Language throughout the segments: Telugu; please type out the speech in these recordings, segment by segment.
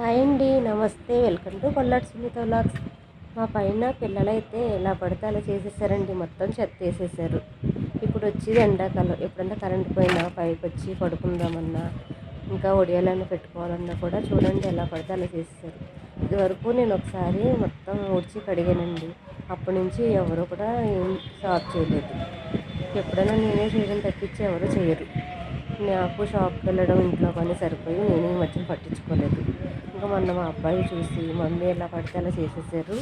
హాయ్ అండి నమస్తే. Welcome to కొల్లాట్ Sunitha vlogs. మా పైన పిల్లలైతే ఎలా పడితే అలా చేసేసారండి. మొత్తం చెత్త వేసేసారు. ఇప్పుడు వచ్చేది ఎండాకాలం. ఎప్పుడన్నా కరెంట్ పోయినా పైకి వచ్చి పడుకుందామన్నా ఇంకా ఒడియాలన్నా పెట్టుకోవాలన్నా కూడా చూడండి ఎలా పడితే అలా చేసేసారు. ఇదివరకు నేను ఒకసారి మొత్తం ఊడ్చి కడిగానండి. అప్పటి నుంచి ఎవరు కూడా ఏం సాఫ్ చేయలేదు. ఎప్పుడైనా నేనే చేయడం తప్పించి ఎవరు చేయరు. నాకు షాప్కి వెళ్ళడం ఇంట్లో పని సరిపోయి నేను ఈ మధ్యన పట్టించుకోలేదు. ఇంకా మొన్న మా అబ్బాయి చూసి మమ్మీ ఎలా పడితే అలా చేసేసారు?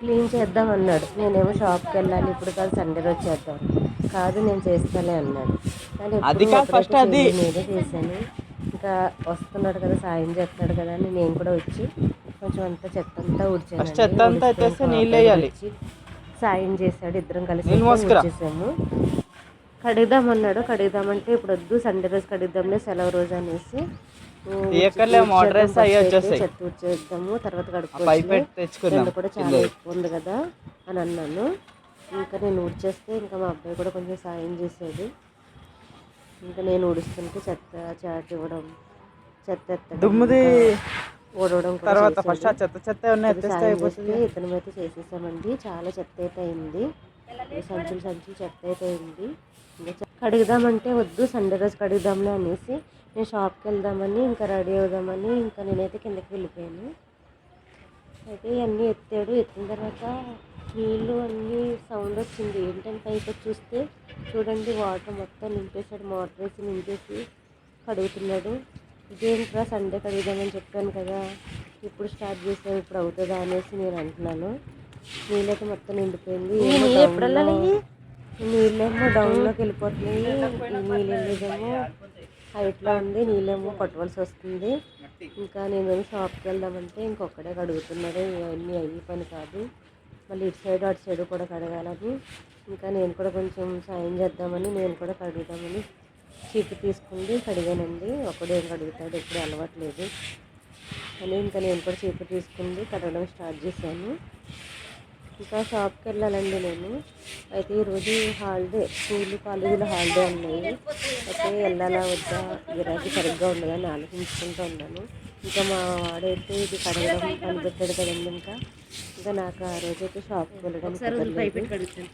క్లీన్ చేద్దాం అన్నాడు. నేనేమో షాప్కి వెళ్ళాలి ఇప్పుడు కాదు సండే రోజు చేద్దాం. కాదు నేను చేస్తాలే అన్నాడు. కానీ నేనే చేశాను. ఇంకా వస్తున్నాడు కదా సాయం చేస్తున్నాడు కదా అని నేను కూడా వచ్చి కొంచెం అంతా చెత్త అంతా చెత్త వేయాలి. సాయం చేశాడు ఇద్దరం కలిసి నీళ్ళు మోసుకురా. చేసాము కడుగుదామన్నాడు కడుగుదామంటే ఇప్పుడు వద్దు సండే రోజు కడుగుదాంలే సెలవు రోజు అనేసి. చెత్త తర్వాత కడుక్కోవచ్చు. కూడా చాలా. ఎక్కువ ఉంది కదా అని అన్నాను. ఇంకా నేను ఊడ్చేస్తే ఇంకా మా అబ్బాయి కూడా కొంచెం సాయం చేశాడు ఇంకా నేను ఊడుస్తుంటే చెత్త చాట్ ఇవ్వడం చెత్త దుమ్ముది ఊడవడం తర్వాత. ఫస్ట్ చెత్త చెత్త ఇతను అయితే చేసేసామండి. చాలా చెత్త అయితే అయింది. సంచులు సంచులు చెత్త అయితే అయింది ఇంకా కడుగుదామంటే వద్దు సండే రోజు కడుగుదాంలే అనేసి నేను షాప్కి వెళ్దామని ఇంకా రెడీ అవుదామని ఇంకా నేనైతే కిందకి వెళ్ళిపోయాను. అయితే ఇవన్నీ ఎత్తాడు. ఎత్తిన తర్వాత నీళ్ళు అన్నీ సౌండ్ వచ్చింది. ఏంటని పైకి చూస్తే చూడండి వాటర్ మొత్తం నింపేశాడు. మోటర్ వేసి నింపేసి కడుగుతున్నాడు. ఇదేంట్రా సండే కడుగుదామని చెప్పాను కదా ఇప్పుడు స్టార్ట్ చేసావు ఇప్పుడు అవుతుందా అనేసి నేను అంటున్నాను. నీళ్ళైతే మొత్తం నిండిపోయింది. నీళ్ళేమో డౌన్లోకి వెళ్ళిపోతున్నాయి. ఈ నీళ్ళు వెళ్ళేదేమో హైట్లో ఉంది నీళ్ళేమో పట్టవలసి వస్తుంది. ఇంకా నేను షాప్కి వెళ్దామంటే ఇంకొక్కడే కడుగుతున్నాడు ఇవన్నీ అయ్యి పని కాదు. మళ్ళీ ఇటు సైడ్ అటు సైడ్ కూడా కడగాలని. ఇంకా నేను కూడా కొంచెం సాయం చేద్దామని నేను కూడా కడుగుదామని చీపు తీసుకుంది కడిగానండి. ఒకడే ఏం కడుగుతాడు ఎప్పుడు అలవాట్లేదు అని ఇంకా నేను కూడా చీపు తీసుకుంది కడగడం స్టార్ట్ చేశాను. ఇంకా షాప్కి వెళ్ళాలండి నేను. అయితే ఈరోజు హాలిడే స్కూల్ కాలేజీలో హాలిడే ఉన్నాయి. అయితే వెళ్ళాలా వద్దా గిరాకీ సరిగ్గా ఉండదని ఆలోచించుకుంటూ ఉన్నాను. ఇంకా మా వాడైతే ఇది కడగడం కనిపెట్టాడు కదండి ఇంకా. ఇంకా నాకు ఆ రోజైతే షాప్కి కుదరలేదు.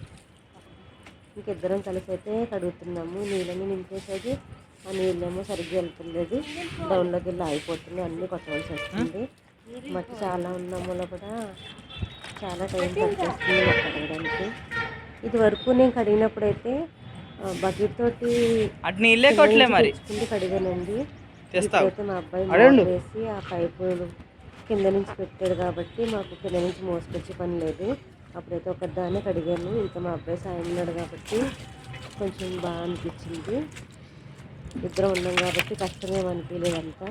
ఇంకిద్దరం కలిసి అయితే కడుగుతున్నాము. నీళ్ళని నింపేసేది ఆ నీళ్ళేమో సరిగ్గా వెళ్తులేదు డౌన్లోకి వెళ్ళి ఆగిపోతుంది. అన్నీ కొట్టవలసి వస్తుంది. మట్టి చాలా ఉన్న మూల కూడా చాలా టైం పట్టేస్తుంది మాకు కడగడానికి. ఇది వరకు నేను కడిగినప్పుడు అయితే బకెట్ తోటి నీళ్ళే కొట్టలే మరి. తెచ్చుకుంది కడిగానండి. ఇప్పుడైతే మా అబ్బాయి వేసి ఆ పైపు కింద నుంచి పెట్టాడు కాబట్టి మాకు కింద నుంచి మోసుకొచ్చే పని లేదు. అప్పుడైతే ఒక దాన్ని కడిగాను. ఇంకా మా అబ్బాయి సాయం ఉన్నాడు కాబట్టి కొంచెం బాగా అనిపించింది. ఇద్దరం ఉన్నాం కాబట్టి కష్టమేం అనిపించలేదు అంతా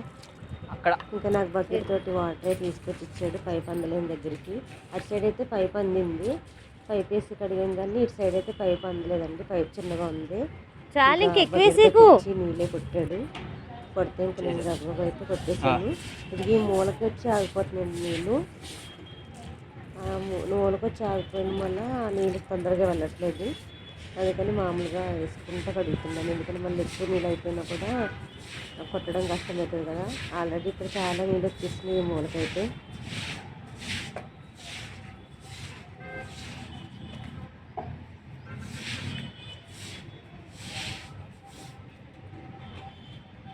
అక్కడ. ఇంకా నాకు బకెట్ తోటి వాటర్ తీసుకొచ్చి ఇచ్చాడు పైప్ అందలేని దగ్గరికి. అటు సైడ్ అయితే పైప్ అందింది. పైప్ వేసి కడిగాం కానీ ఇటు సైడ్ అయితే పైప్ అందలేదండి. పైప్ చిన్నగా ఉంది. చాలు ఇంక ఇంకా ఎక్కువ బకెట్ వేసేకు. తెచ్చి నీళ్ళే కొట్టాడు. కొడితే ఇంక నేను గర్భగా అయితే కొట్టేసాను ఇది ఈ మూలకి వచ్చి ఆగిపోతున్నాయండి నీళ్ళు. వచ్చి ఆగిపోయిన వల్ల నీళ్ళు తొందరగా వెళ్ళట్లేదు. అందుకని మామూలుగా వేసుకుంటూ కడుగుతున్నాను. ఎందుకంటే మళ్ళీ ఎక్కువ నీళ్ళు అయిపోయినా కూడా కొట్టడం కష్టమవుతుంది కదా. ఆల్రెడీ ఇక్కడ చాలా నీళ్ళు వచ్చేసినాయి ఈ మూలకైతే.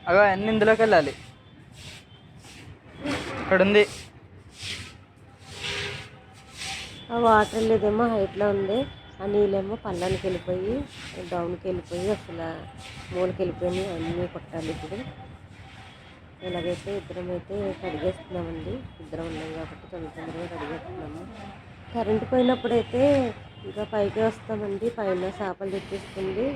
అగో అన్ని ఇందులోకి వెళ్ళాలి. ఇక్కడ ఉంది వాటర్ లేదేమో హైట్లో ఉంది. ఆ నీళ్ళేమో పల్లానికి వెళ్ళిపోయి డౌన్కి వెళ్ళిపోయి అసలు మూలకి వెళ్ళిపోయి అన్నీ కొట్టాలి ఇప్పుడు. ఎలాగైతే ఇద్దరం అయితే కడిగేస్తున్నామండి ఇద్దరం ఉన్నాం కాబట్టి తొందర తొందరగా కడిగేస్తున్నాము. కరెంట్ పోయినప్పుడైతే ఇంకా పైకి వస్తామండి పైన చేపలు తెచ్చేసుకుంది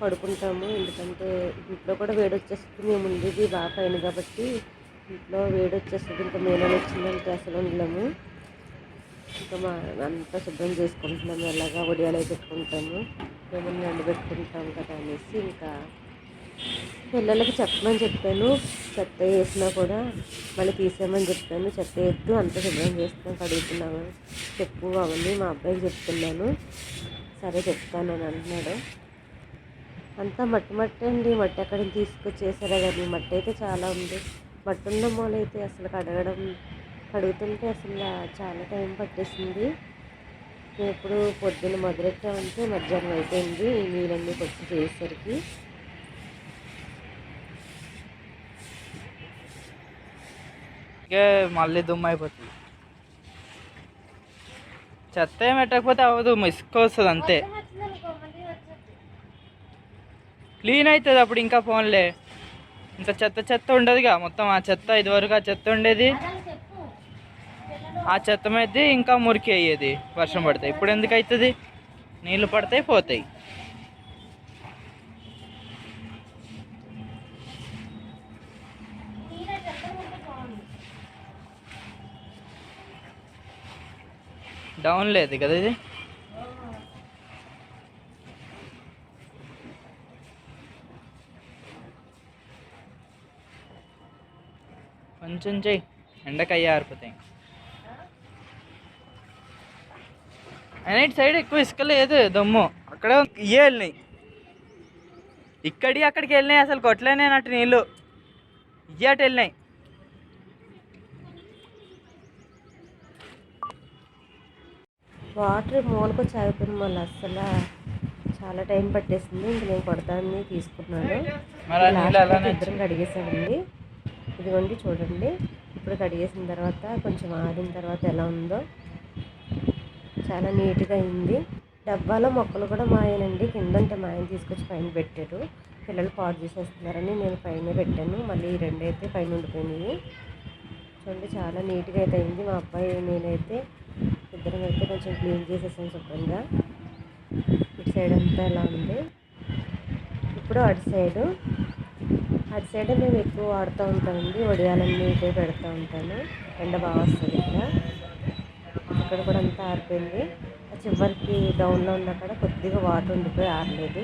పడుకుంటాము. ఎందుకంటే ఇంట్లో కూడా వేడి వచ్చేస్తుంది మేము ఉండేది బాగా పైన కాబట్టి ఇంట్లో వేడి వచ్చేస్తుంది ఇంకా మేనలు వచ్చిందంటే అసలు ఉండలేము. ఇంకా మా అంతా శుభ్రం చేసుకుంటున్నాము. ఎలాగా ఒడియాలు పెట్టుకుంటాము. ఏమన్నా ఎండబెట్టుకుంటాం కదా అనేసి ఇంకా పిల్లలకి చెప్పమని చెప్పాను. చెత్త వేసినా కూడా మళ్ళీ తీసేయమని చెప్పాను. చెత్త వేద్దు అంత శుభ్రం చేస్తున్నాం. కడుగుతున్నాము. చెప్పు అవన్నీ మా అబ్బాయికి చెప్తున్నాను. సరే చెప్తాను అని అంటున్నాడు. అంతా మట్టి మట్టి అండి. మట్టి ఎక్కడ తీసుకొచ్చేసారా కానీ మట్టి అయితే చాలా ఉంది. మట్టి ఉన్న మూలైతే అసలు కడగడం కడుగుతుంటే అసలు చాలా టైం పట్టేసింది. ఇప్పుడు పొద్దున్న మొదలెట్టామంటే మధ్యాహ్నం అయిపోయింది. ఈ నీళ్ళన్నీ కొట్టి చేసేసరికి. మళ్ళీ దుమ్ము అయిపోతుంది. చెత్త ఏం పెట్టకపోతే అవ్వదు ఇసుక వస్తుంది అంతే. క్లీన్ అవుతుంది అప్పుడు ఇంకా ఫోన్లే. ఇంకా చెత్త చెత్త ఉండదుగా మొత్తం ఆ చెత్త ఇదివరకు ఆ చెత్త ఉండేది. ఆ చెత్త అయితే ఇంకా మురికి అయ్యేది వర్షం పడితే. ఇప్పుడు ఎందుకు అవుతుంది నీళ్ళు పడతాయి పోతాయి. డౌన్ లేదు కదా ఇది? కొంచెం చెయ్యి. ఎండకు ఆరిపోతాయి. ఇటు సైడ్ ఎక్కువ ఇసుక లేదు దమ్ము. అక్కడ ఇయ్యే వెళ్ళినాయి. ఇక్కడి అక్కడికి వెళ్ళినాయి అసలు కొట్టలేనే అటు నీళ్ళు. ఇయ్యి అటు వెళ్ళినాయి. వాటర్ మూలకొచ్చి ఆగిపోయింది మళ్ళీ అస్సలు. చాలా టైం పట్టేసింది ఇంక నేను కొడతానని తీసుకున్నాను. ఇద్దరం కడిగేసామండి. ఇదిగోండి చూడండి. ఇప్పుడు కడిగేసిన తర్వాత కొంచెం ఆరిన తర్వాత ఎలా ఉందో. చాలా నీట్గా అయింది. డబ్బాలో మొక్కలు కూడా మాయనండి. కిందంటే మాయని తీసుకొచ్చి పైన పెట్టారు. పిల్లలు పాడు చేసేస్తున్నారని నేను పైన పెట్టాను. మళ్ళీ ఈ రెండు అయితే పైన ఉండిపోయినాయి చూడండి చాలా నీట్గా అయితే అయింది. మా అబ్బాయి నేనైతే ఇద్దరం అయితే కొంచెం క్లీన్ చేసేసాను శుభ్రంగా. ఇటు సైడ్ అంతా ఎలా ఉంది? ఇప్పుడు అటు సైడు. అటు సైడ్ మేము ఎక్కువ వాడుతూ ఉంటామండి. వడియాలన్నీ ఇటే పెడుతూ ఉంటాను ఎండ బాగా వస్తుంది ఇక్కడ ఇక్కడ కూడా అంతా ఆరిపోయింది. చివరికి డౌన్లో ఉన్న అక్కడ కొద్దిగా వాటర్ ఉండిపోయి ఆరలేదు.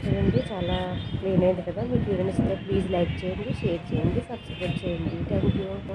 చూడండి చాలా క్లీన్ అయింది కదా. మీకు వీడియో ప్లీజ్ లైక్ చేయండి షేర్ చేయండి సబ్స్క్రైబ్ చేయండి. Thank you